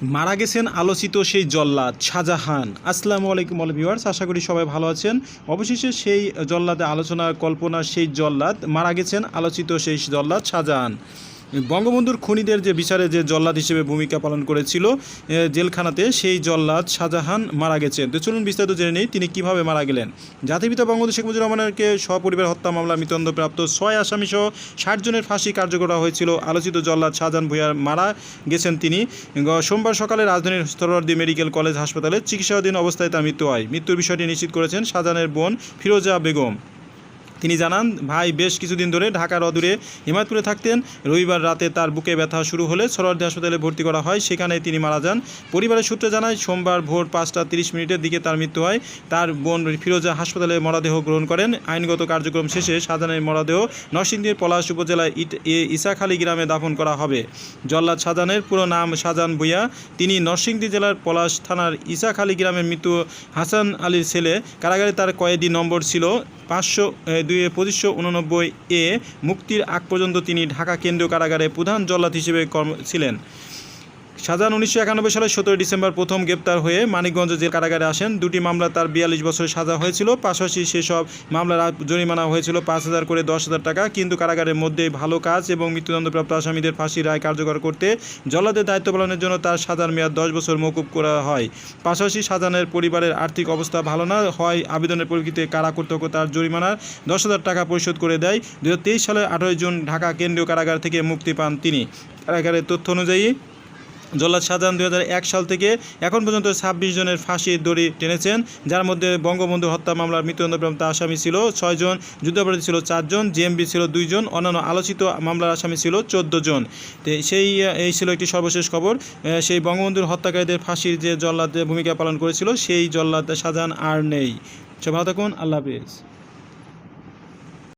মারা গেছেন আলোচিত সেই জল্লাদ শাহজাহান। আসসালামু আলাইকুম অল ভিউয়ার্স আশা করি সবাই ভালো আছেন। অবশেষে সেই জল্লাদে আলোচনা কল্পনা সেই জল্লাদ, মারা গেছেন আলোচিত সেই জল্লাদ শাহজাহান। বঙ্গবন্ধুর খুনিদের যে বিচারে যে জল্লাদ হিসেবে ভূমিকা পালন করেছিল জেলখানাতে সেই জল্লাদ শাহজাহান মারা গেছেন। তো চলুন বিস্তারিত জেনে নেই তিনি কীভাবে মারা গেলেন। জাতিপিতা বঙ্গবন্ধু শেখ মুজিবুর রহমানকে সপরিবার হত্যা মামলা, মৃত্যুদণ্ডপ্রাপ্ত ছয় আসামি সহ ষাট জনের ফাঁসি কার্যকর হয়েছিল। আলোচিত জল্লাদ শাহজাহান ভূঁইয়ার মারা গেছেন তিনি। সোমবার সকালে রাজধানীর স্তরবর্দী মেডিকেল কলেজ হাসপাতালে চিকিৎসাধীন অবস্থায় তার মৃত্যু হয়। মৃত্যুর বিষয়টি নিশ্চিত করেছেন শাহজাহানের বোন ফিরোজা বেগম। তিনি জানান, ভাই, বেশ কিছুদিন ধরে ঢাকার অদূরে হিমায়তপুরে থাকতেন। রবিবার রাতে তার বুকে ব্যথা শুরু হলে সরোয়ার্দী হাসপাতালে ভর্তি করা হয়। সেখানে তিনি মারা যান। পরিবারের সূত্রে জানায়, সোমবার ভোর পাঁচটা তিরিশ মিনিটের দিকে তার মৃত্যু হয়। তার বোন ফিরোজা হাসপাতালে মরদেহ গ্রহণ করেন। আইনগত কার্যক্রম শেষে শাহজাহানের মরদেহ নরসিংদীর পলাশ উপজেলায় ইট- ইসাখালী গ্রামে দাফন করা হবে। জল্লাদ শাহজাহানের পুরো নাম শাহজাহান ভুইয়া। তিনি নরসিংদী জেলার পলাশ থানার ইসাখালী গ্রামের মৃত্যু হাসান আলীর ছেলে। কারাগারে তার কয়েদি নম্বর ছিল পাঁচশো দুই পঁচিশশো উননব্বই এ মুক্তির আগ পর্যন্ত তিনি ঢাকা কেন্দ্রীয় কারাগারে প্রধান জল্লাদ হিসেবে কর্ম, ছিলেন। শাহজাহান উনিশশো একানব্বই সালের সতেরোই ডিসেম্বর প্রথম গ্রেপ্তার হয়ে মানিকগঞ্জ জেল কারাগারে আসেন। দুটি মামলা তার বিয়াল্লিশ বছর সাজা হয়েছিল। পাশাপাশি সেসব মামলার জরিমানা হয়েছিল পাঁচ হাজার করে দশ হাজার টাকা। কিন্তু কারাগারের মধ্যে ভালো কাজ এবং মৃত্যুদণ্ডপ্রাপ্ত আসামিদের ফাঁসি রায় কার্যকর করতে জল্লাদের দায়িত্ব পালনের জন্য তার সাজার মেয়াদ দশ বছর মকুব করা হয়। পাশাপাশি সাজানের পরিবারের আর্থিক অবস্থা ভালো না হয় আবেদনের পরিপ্রেক্ষিতে কারা কর্তৃপক্ষ তার জরিমানার দশ হাজার টাকা পরিশোধ করে দেয়। দু সালের আঠারোই জুন ঢাকা কেন্দ্রীয় কারাগার থেকে মুক্তি পান তিনি। কারাগারের তথ্য অনুযায়ী জল্লাদ শাহজাহান দুই সাল থেকে এখন পর্যন্ত ছাব্বিশ জনের ফাঁসির দড়ি টেনেছেন, যার মধ্যে বঙ্গবন্ধু হত্যা মামলার মৃত্যুদণ্ডপ্রাপ্ত আসামি ছিল ছয়জন যুদ্ধাপরাধী ছিল চারজন জেএমবি ছিল দুইজন অন্যান্য আলোচিত মামলার আসামি ছিল চোদ্দ জন। সেই, এই ছিল একটি সর্বশেষ খবর। সেই বঙ্গবন্ধুর হত্যাকারীদের ফাঁসির যে জল্লাদ ভূমিকা পালন করেছিল, সেই জল্লাদ শাহজাহান আর নেই। সে ভালো থাকুন, আল্লাহ হাফিজ।